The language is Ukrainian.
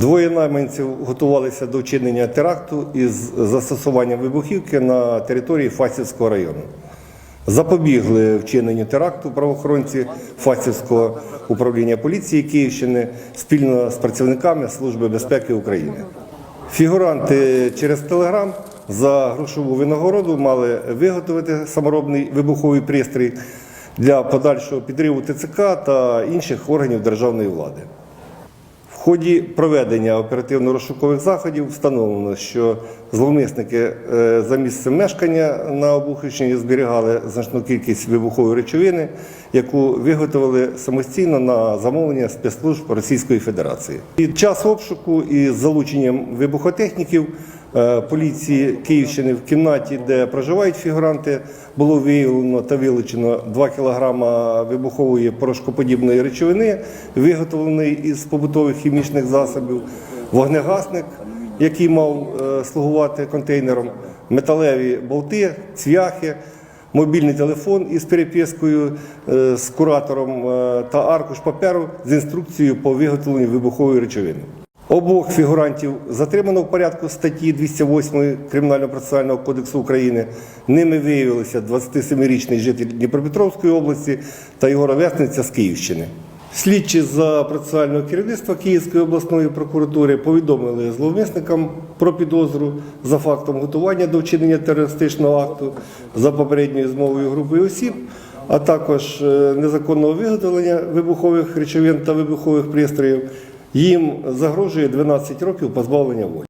Двоє найманців готувалися до вчинення теракту із застосуванням вибухівки на території Фастівського району. Запобігли вчиненню теракту правоохоронці Фастівського управління поліції Київщини спільно з працівниками Служби безпеки України. Фігуранти через Телеграм за грошову винагороду мали виготовити саморобний вибуховий пристрій для подальшого підриву ТЦК та інших органів державної влади. Ході проведення оперативно-розшукових заходів встановлено, що зловмисники е, за місцем мешкання на Обухівщині зберігали значну кількість вибухової речовини, яку виготовили самостійно на замовлення спецслужб Російської Федерації. Під час обшуку із залученням вибухотехніків поліції Київщини в кімнаті, де проживають фігуранти, було виявлено та вилучено 2 кг вибухової порошкоподібної речовини, виготовленої із побутових хімічних засобів, вогнегасник, який мав е, слугувати контейнером, металеві болти, цвяхи, мобільний телефон із перепискою е, з куратором е, та аркуш паперу з інструкцією по виготовленню вибухової речовини. Обох фігурантів затримано в порядку статті 208 Кримінально-процесуального кодексу України. Ними виявилися 27-річний житель Дніпропетровської області та його ровесниця з Київщини. Слідчі за процесуального керівництва Київської обласної прокуратури повідомили зловмисникам про підозру за фактом готування до вчинення терористичного акту за попередньою змовою групи осіб, а також е, незаконного виготовлення вибухових речовин та вибухових пристроїв. Їм загрожує 12 років позбавлення волі.